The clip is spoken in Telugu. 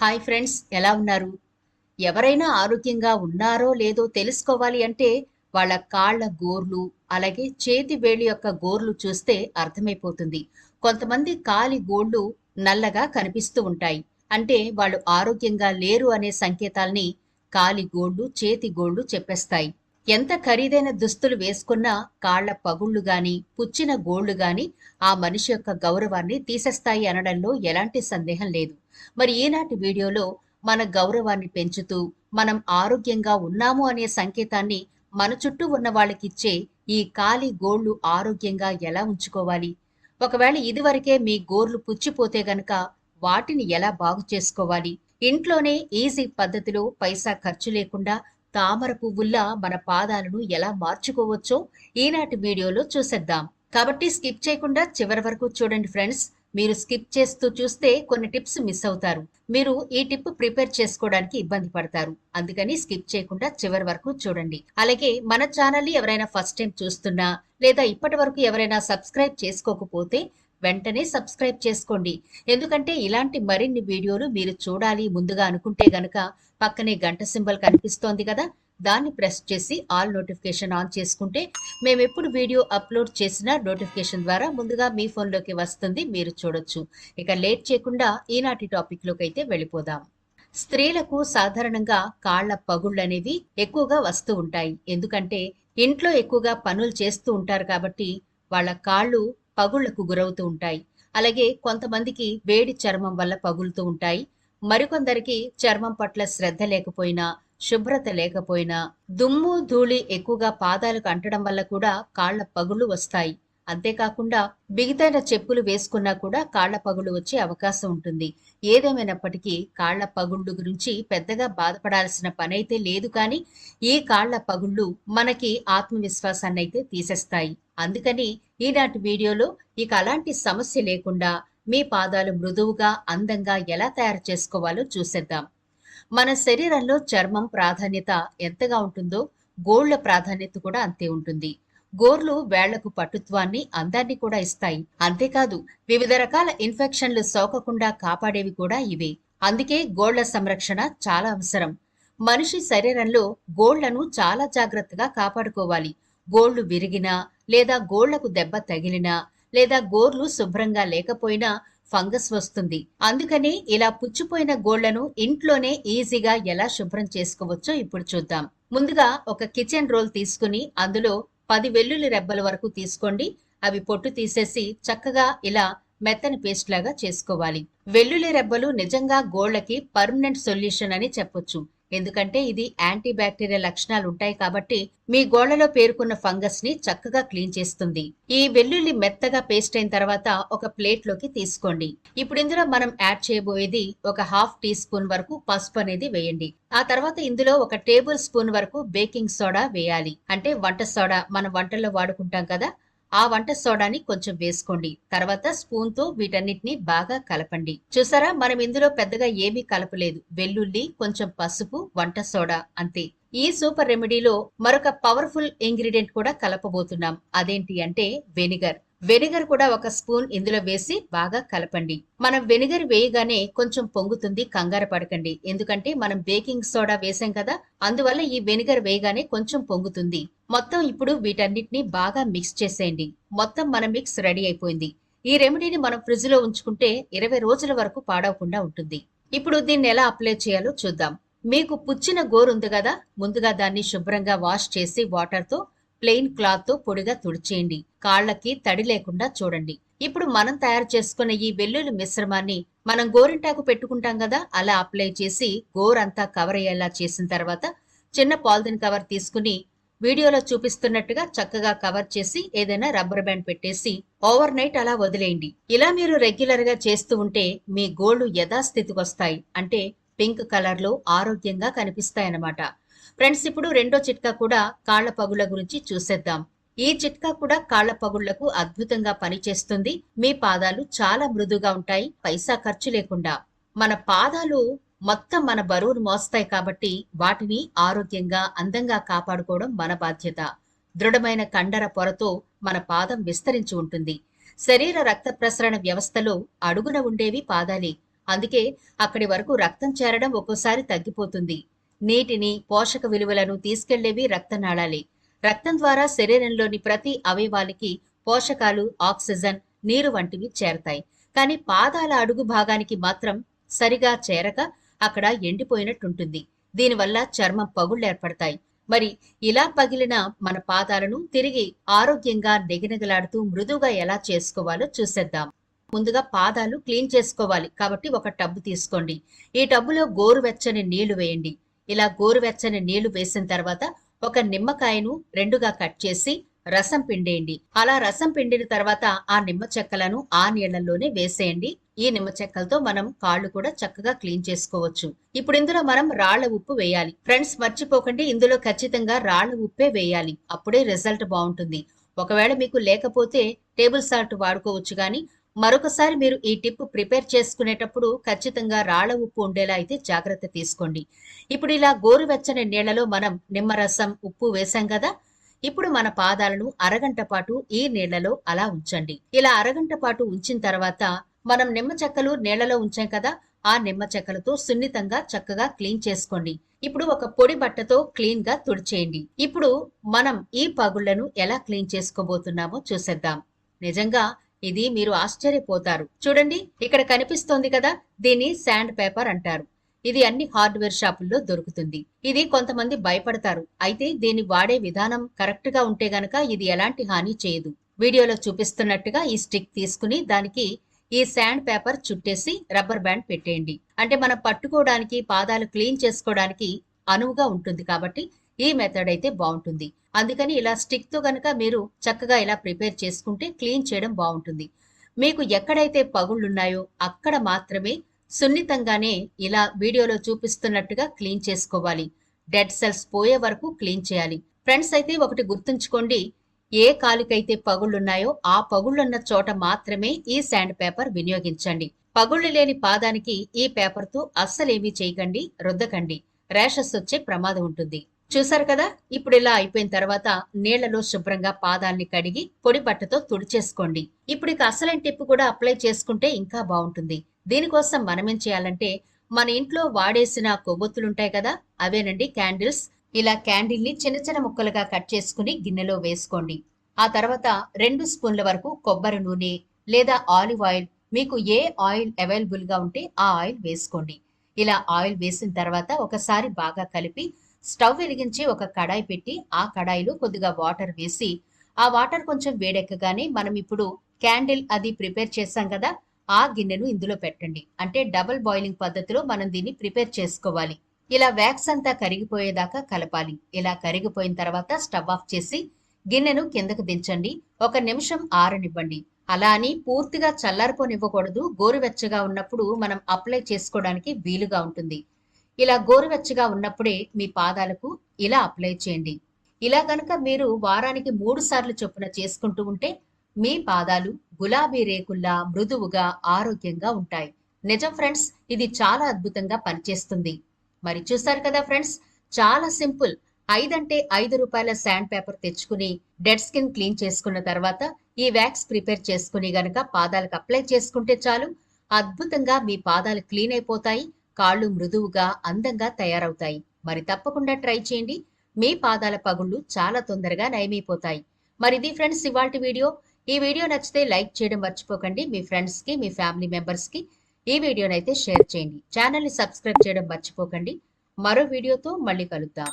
హాయ్ ఫ్రెండ్స్ ఎలా ఉన్నారు? ఎవరైనా ఆరోగ్యంగా ఉన్నారో లేదో తెలుసుకోవాలి అంటే వాళ్ళ కాళ్ళ గోర్లు అలాగే చేతి వేళ్ళు యొక్క గోర్లు చూస్తే అర్థమైపోతుంది. కొంతమంది కాలి గోళ్ళు నల్లగా కనిపిస్తూ ఉంటాయి. అంటే వాళ్ళు ఆరోగ్యంగా లేరు అనే సంకేతాల్ని కాలి గోళ్ళు చేతి గోళ్ళు చెప్పేస్తాయి. ఎంత ఖరీదైన దుస్తులు వేసుకున్నా కాళ్ళ పగుళ్ళు గాని పుచ్చిన గోళ్ళు గాని ఆ మనిషి యొక్క గౌరవాన్ని తీసేస్తాయి అనడంలో ఎలాంటి సందేహం లేదు. మరి ఈనాటి వీడియోలో మన గౌరవాన్ని పెంచుతూ మనం ఆరోగ్యంగా ఉన్నాము అనే సంకేతాన్ని మన చుట్టూ ఉన్న వాళ్ళకిచ్చే ఈ కాలి గోళ్ళు ఆరోగ్యంగా ఎలా ఉంచుకోవాలి? ఒకవేళ ఇదివరకే మీ గోర్లు పుచ్చిపోతే గనక వాటిని ఎలా బాగు చేసుకోవాలి? ఇంట్లోనే ఈజీ పద్ధతిలో పైసా ఖర్చు లేకుండా తామర పువ్వుల్లా మన పాదాలను ఎలా మార్చుకోవచ్చో ఈనాటి వీడియోలో చూసేద్దాం. కాబట్టి స్కిప్ చేయకుండా చివరి వరకు చూడండి ఫ్రెండ్స్. మీరు స్కిప్ చేస్తూ చూస్తే కొన్ని టిప్స్ మిస్ అవుతారు. మీరు ఈ టిప్ ప్రిపేర్ చేసుకోవడానికి ఇబ్బంది పడతారు. అందుకని స్కిప్ చేయకుండా చివరి వరకు చూడండి. అలాగే మన ఛానల్ని ఎవరైనా ఫస్ట్ టైం చూస్తున్నా లేదా ఇప్పటి వరకు ఎవరైనా సబ్స్క్రైబ్ చేసుకోకపోతే వెంటనే సబ్స్క్రైబ్ చేసుకోండి. ఎందుకంటే ఇలాంటి మరిన్ని వీడియోలు మీరు చూడాలి ముందుగా అనుకుంటే గనక పక్కనే గంట సింబల్ కనిపిస్తోంది కదా దాన్ని ప్రెస్ చేసి ఆల్ నోటిఫికేషన్ ఆన్ చేసుకుంటే మేము ఎప్పుడు వీడియో అప్లోడ్ చేసినా నోటిఫికేషన్ ద్వారా ముందుగా మీ ఫోన్లోకి వస్తుంది మీరు చూడొచ్చు. ఇక లేట్ చేయకుండా ఈనాటి టాపిక్లోకి అయితే వెళ్ళిపోదాం. స్త్రీలకు సాధారణంగా కాళ్ళ పగుళ్ళు అనేవి ఎక్కువగా వస్తూ ఉంటాయి. ఎందుకంటే ఇంట్లో ఎక్కువగా పనులు చేస్తూ ఉంటారు కాబట్టి వాళ్ళ కాళ్ళు పగుళ్ళకు గురవుతూ ఉంటాయి. అలాగే కొంతమందికి వేడి చర్మం వల్ల పగులుతూ ఉంటాయి. మరికొందరికి చర్మం పట్ల శ్రద్ధ లేకపోయినా శుభ్రత లేకపోయినా దుమ్ము ధూళి ఎక్కువగా పాదాలకు అంటడం వల్ల కూడా కాళ్ళ పగులు వస్తాయి. అంతేకాకుండా బిగితైన చెప్పులు వేసుకున్నా కూడా కాళ్ళ పగులు వచ్చే అవకాశం ఉంటుంది. ఏదేమైనప్పటికీ కాళ్ళ పగుళ్ళు గురించి పెద్దగా బాధపడాల్సిన పనైతే లేదు కానీ ఈ కాళ్ళ పగుళ్ళు మనకి ఆత్మవిశ్వాసాన్ని అయితే తీసేస్తాయి. అందుకని ఈనాటి వీడియోలో ఇక అలాంటి సమస్య లేకుండా మీ పాదాలు మృదువుగా అందంగా ఎలా తయారు చేసుకోవాలో చూసేద్దాం. మన శరీరంలో చర్మం ప్రాధాన్యత ఎంతగా ఉంటుందో గోళ్ళ ప్రాధాన్యత కూడా అంతే ఉంటుంది. గోర్లు వేళ్ళకు పటుత్వాన్ని అందాన్ని కూడా ఇస్తాయి. అంతేకాదు వివిధ రకాల ఇన్ఫెక్షన్లు సోకకుండా కాపాడేవి కూడా ఇవే. అందుకే గోళ్ళ సంరక్షణ చాలా అవసరం. మనిషి శరీరంలో గోళ్ళను చాలా జాగ్రత్తగా కాపాడుకోవాలి. గోళ్ళు విరిగినా లేదా గోళ్ళకు దెబ్బ తగిలినా లేదా గోర్లు శుభ్రంగా లేకపోయినా ఫంగస్ వస్తుంది. అందుకని ఇలా పుచ్చిపోయిన గోళ్ళను ఇంట్లోనే ఈజీగా ఎలా శుభ్రం చేసుకోవచ్చో ఇప్పుడు చూద్దాం. ముందుగా ఒక కిచెన్ రోల్ తీసుకుని అందులో పది వెల్లుల్లి రెబ్బల వరకు తీసుకోండి. అవి పొట్టు తీసేసి చక్కగా ఇలా మెత్తని పేస్ట్ లాగా చేసుకోవాలి. వెల్లుల్లి రెబ్బలు నిజంగా గోళ్ళకి పర్మనెంట్ సొల్యూషన్ అని చెప్పొచ్చు. ఎందుకంటే ఇది యాంటీ బ్యాక్టీరియల్ లక్షణాలు ఉంటాయి కాబట్టి మీ గోళ్ళలో పేరుకున్న ఫంగస్ని చక్కగా క్లీన్ చేస్తుంది. ఈ వెల్లుల్లి మెత్తగా పేస్ట్ అయిన తర్వాత ఒక ప్లేట్లోకి తీసుకోండి. ఇప్పుడు ఇందులో మనం యాడ్ చేయబోయేది ఒక హాఫ్ టీ స్పూన్ వరకు పసుపు అనేది వేయండి. ఆ తర్వాత ఇందులో ఒక టేబుల్ స్పూన్ వరకు బేకింగ్ సోడా వేయాలి. అంటే వంట సోడా మనం వంటల్లో వాడుకుంటాం కదా ఆ వంట సోడాని కొంచెం వేసుకోండి. తర్వాత స్పూన్తో వీటన్నిటిని బాగా కలపండి. చూసారా? మనం ఇందులో పెద్దగా ఏమీ కలపలేదు. వెల్లుల్లి కొంచెం పసుపు వంట సోడా అంతే. ఈ సూపర్ రెమెడీలో మరొక పవర్ఫుల్ ఇంగ్రీడియంట్ కూడా కలపబోతున్నాం. అదేంటి అంటే వెనిగర్. వెనిగర్ కూడా ఒక స్పూన్ ఇందులో వేసి బాగా కలపండి. మనం వెనిగర్ వేయగానే కొంచెం పొంగుతుంది కంగారు పడకండి. ఎందుకంటే మనం బేకింగ్ సోడా వేసాం కదా అందువల్ల ఈ వెనిగర్ వేయగానే కొంచెం పొంగుతుంది. మొత్తం ఇప్పుడు వీటన్నిటిని బాగా మిక్స్ చేసేయండి. మొత్తం మన మిక్స్ రెడీ అయిపోయింది. ఈ రెమెడీని మనం ఫ్రిడ్జ్లో ఉంచుకుంటే ఇరవై రోజుల వరకు పాడవకుండా ఉంటుంది. ఇప్పుడు దీన్ని ఎలా అప్లై చేయాలో చూద్దాం. మీకు పుచ్చిన గోరు ఉంది కదా ముందుగా దాన్ని శుభ్రంగా వాష్ చేసి వాటర్తో ప్లెయిన్ క్లాత్తో పొడిగా తుడిచేయండి. కాళ్ళకి తడి లేకుండా చూడండి. ఇప్పుడు మనం తయారు చేసుకున్న ఈ వెల్లుల్లి మిశ్రమాన్ని మనం గోరింటాకు పెట్టుకుంటాం కదా అలా అప్లై చేసి గోరంతా కవర్ అయ్యేలా చేసిన తర్వాత చిన్న పాలిథిన్ కవర్ తీసుకుని వీడియోలో చూపిస్తున్నట్టుగా చక్కగా కవర్ చేసి ఏదైనా రబ్బర్ బ్యాండ్ పెట్టేసి ఓవర్ నైట్ అలా వదిలేయండి. ఇలా మీరు రెగ్యులర్గా చేస్తూ ఉంటే మీ గోళ్ళు యథాస్థితికి వస్తాయి. అంటే పింక్ కలర్లో ఆరోగ్యంగా కనిపిస్తాయన్నమాట. ఫ్రెండ్స్ ఇప్పుడు రెండో చిట్కా కూడా కాళ్ళ పగుళ్ళ గురించి చూసేద్దాం. ఈ చిట్కా కూడా కాళ్ళ పగుళ్ళకు అద్భుతంగా పనిచేస్తుంది. మీ పాదాలు చాలా మృదుగా ఉంటాయి. పైసా ఖర్చు లేకుండా. మన పాదాలు మొత్తం మన బరువును మోస్తాయి కాబట్టి వాటిని ఆరోగ్యంగా అందంగా కాపాడుకోవడం మన బాధ్యత. దృఢమైన కండర పొరతో మన పాదం విస్తరించి ఉంటుంది. శరీర రక్త ప్రసరణ వ్యవస్థలో అడుగున ఉండేవి పాదాలే. అందుకే అక్కడి వరకు రక్తం చేరడం ఒక్కోసారి తగ్గిపోతుంది. నీటిని పోషక విలువలను తీసుకెళ్ళేవి రక్తనాళాలే. రక్తం ద్వారా శరీరంలోని ప్రతి అవయవానికి పోషకాలు ఆక్సిజన్ నీరు వంటివి చేరతాయి. కానీ పాదాల అడుగు భాగానికి మాత్రం సరిగా చేరక అక్కడ ఎండిపోయినట్టుంటుంది. దీనివల్ల చర్మం పగుళ్ళు ఏర్పడతాయి. మరి ఇలా పగిలిన మన పాదాలను తిరిగి ఆరోగ్యంగా నెగనెగలాడుతూ మృదువుగా ఎలా చేసుకోవాలో చూసేద్దాం. ముందుగా పాదాలు క్లీన్ చేసుకోవాలి. కాబట్టి ఒక టబ్బు తీసుకోండి. ఈ టబ్బులో గోరువెచ్చని నీళ్ళు వేయండి. ఇలా గోరువెచ్చని నీళ్ళు వేసిన తర్వాత ఒక నిమ్మకాయను రెండుగా కట్ చేసి రసం పిండేయండి. అలా రసం పిండిన తర్వాత ఆ నిమ్మ చెక్కలను ఆ నీళ్ళలోనే వేసేయండి. ఈ నిమ్మ చెక్కలతో మనం కాళ్ళు కూడా చక్కగా క్లీన్ చేసుకోవచ్చు. ఇప్పుడు ఇందులో మనం రాళ్ళ ఉప్పు వేయాలి. ఫ్రెండ్స్ మర్చిపోకండి ఇందులో ఖచ్చితంగా రాళ్ళ ఉప్పే వేయాలి. అప్పుడే రిజల్ట్ బాగుంటుంది. ఒకవేళ మీకు లేకపోతే టేబుల్ సాల్ట్ వాడుకోవచ్చు కానీ మరొకసారి మీరు ఈ టిప్ ప్రిపేర్ చేసుకునేటప్పుడు ఖచ్చితంగా రాళ్ళ ఉప్పు ఉండేలా అయితే జాగ్రత్త తీసుకోండి. ఇప్పుడు ఇలా గోరువెచ్చని నీళ్ళలో మనం నిమ్మరసం ఉప్పు వేసాం కదా? ఇప్పుడు మన పాదాలను అరగంట పాటు ఈ నీళ్ళలో అలా ఉంచండి. ఇలా అరగంట పాటు ఉంచిన తర్వాత మనం నిమ్మ చెక్కలు నీళ్ళలో ఉంచాం కదా? ఆ నిమ్మ చెక్కలతో సున్నితంగా చక్కగా క్లీన్ చేసుకోండి. ఇప్పుడు ఒక పొడి బట్టతో క్లీన్గా తుడిచేయండి. ఇప్పుడు మనం ఈ పగుళ్ళను ఎలా క్లీన్ చేసుకోబోతున్నామో చూసేద్దాం. నిజంగా ఇది మీరు ఆశ్చర్యపోతారు. చూడండి ఇక్కడ కనిపిస్తోంది కదా దీన్ని శాండ్ పేపర్ అంటారు. ఇది అన్ని హార్డ్వేర్ షాపుల్లో దొరుకుతుంది. ఇది కొంతమంది భయపడతారు. అయితే దీన్ని వాడే విధానం కరెక్ట్గా ఉంటే గనక ఇది ఎలాంటి హాని చేయదు. వీడియోలో చూపిస్తున్నట్టుగా ఈ స్టిక్ తీసుకుని దానికి ఈ శాండ్ పేపర్ చుట్టేసి రబ్బర్ బ్యాండ్ పెట్టేయండి. అంటే మనం పట్టుకోవడానికి పాదాలు క్లీన్ చేసుకోవడానికి అనువుగా ఉంటుంది కాబట్టి ఈ మెథడ్ అయితే బాగుంటుంది. అందుకని ఇలా స్టిక్తో గనక మీరు చక్కగా ఇలా ప్రిపేర్ చేసుకుంటే క్లీన్ చేయడం బాగుంటుంది. మీకు ఎక్కడైతే పగుళ్ళున్నాయో అక్కడ మాత్రమే సున్నితంగానే ఇలా వీడియోలో చూపిస్తున్నట్టుగా క్లీన్ చేసుకోవాలి. డెడ్ సెల్స్ పోయే వరకు క్లీన్ చేయాలి. ఫ్రెండ్స్ అయితే ఒకటి గుర్తుంచుకోండి. ఏ కాలుకైతే పగుళ్ళున్నాయో ఆ పగుళ్ళున్న చోట మాత్రమే ఈ శాండ్ పేపర్ వినియోగించండి. పగుళ్ళు లేని పాదానికి ఈ పేపర్తో అస్సలేమీ చేయకండి రుద్దకండి. ర్యాషెస్ వచ్చే ప్రమాదం ఉంటుంది. చూసారు కదా? ఇప్పుడు ఇలా అయిపోయిన తర్వాత నీళ్ళలో శుభ్రంగా పాదాల్ని కడిగి పొడి బట్టతో తుడిచేసుకోండి. ఇప్పుడు ఇక అసలైన టిప్ కూడా అప్లై చేసుకుంటే ఇంకా బాగుంటుంది. దీనికోసం మనమేం చేయాలంటే మన ఇంట్లో వాడేసిన కొవ్వొత్తులుంటాయి కదా? అవేనండి క్యాండిల్స్. ఇలా క్యాండిల్ని చిన్న చిన్న ముక్కలుగా కట్ చేసుకుని గిన్నెలో వేసుకోండి. ఆ తర్వాత రెండు స్పూన్ల వరకు కొబ్బరి నూనె లేదా ఆలివ్ ఆయిల్ మీకు ఏ ఆయిల్ అవైలబుల్గా ఉంటే ఆ ఆయిల్ వేసుకోండి. ఇలా ఆయిల్ వేసిన తర్వాత ఒకసారి బాగా కలిపి స్టవ్ వెలిగించి ఒక కడాయి పెట్టి ఆ కడాయిలో కొద్దిగా వాటర్ వేసి ఆ వాటర్ కొంచెం వేడెక్కగానే మనం ఇప్పుడు క్యాండిల్ అది ప్రిపేర్ చేసాం కదా ఆ గిన్నెను ఇందులో పెట్టండి. అంటే డబుల్ బాయిలింగ్ పద్ధతిలో మనం దీన్ని ప్రిపేర్ చేసుకోవాలి. ఇలా వ్యాక్స్ అంతా కరిగిపోయేదాకా కలపాలి. ఇలా కరిగిపోయిన తర్వాత స్టవ్ ఆఫ్ చేసి గిన్నెను కిందకు దించండి. ఒక నిమిషం ఆరనివ్వండి. అలా అని పూర్తిగా చల్లారిపోనివ్వకూడదు. గోరువెచ్చగా ఉన్నప్పుడు మనం అప్లై చేసుకోవడానికి వీలుగా ఉంటుంది. ఇలా గోరువెచ్చగా ఉన్నప్పుడే మీ పాదాలకు ఇలా అప్లై చేయండి. ఇలా గనక మీరు వారానికి మూడు సార్లు చొప్పున చేసుకుంటూ ఉంటే మీ పాదాలు గులాబీ రేకుల్లా మృదువుగా ఆరోగ్యంగా ఉంటాయి. నిజం ఫ్రెండ్స్ ఇది చాలా అద్భుతంగా పనిచేస్తుంది. మరి చూసారు కదా ఫ్రెండ్స్ చాలా సింపుల్. ఐదంటే ఐదు రూపాయల శాండ్ పేపర్ తెచ్చుకుని డెడ్ స్కిన్ క్లీన్ చేసుకున్న తర్వాత ఈ వ్యాక్స్ ప్రిపేర్ చేసుకుని గనక పాదాలకు అప్లై చేసుకుంటే చాలు. అద్భుతంగా మీ పాదాలు క్లీన్ అయిపోతాయి. కాళ్ళు మృదువుగా అందంగా తయారవుతాయి. మరి తప్పకుండా ట్రై చేయండి. మీ పాదాల పగుళ్ళు చాలా తొందరగా నయమైపోతాయి. మరి ఇది ఫ్రెండ్స్ ఇవాల్టి వీడియో. ఈ వీడియో నచ్చితే లైక్ చేయడం మర్చిపోకండి. మీ ఫ్రెండ్స్కి మీ ఫ్యామిలీ మెంబర్స్కి ఈ వీడియోనైతే షేర్ చేయండి. ఛానల్ని సబ్స్క్రైబ్ చేయడం మర్చిపోకండి. మరో వీడియోతో మళ్ళీ కలుద్దాం.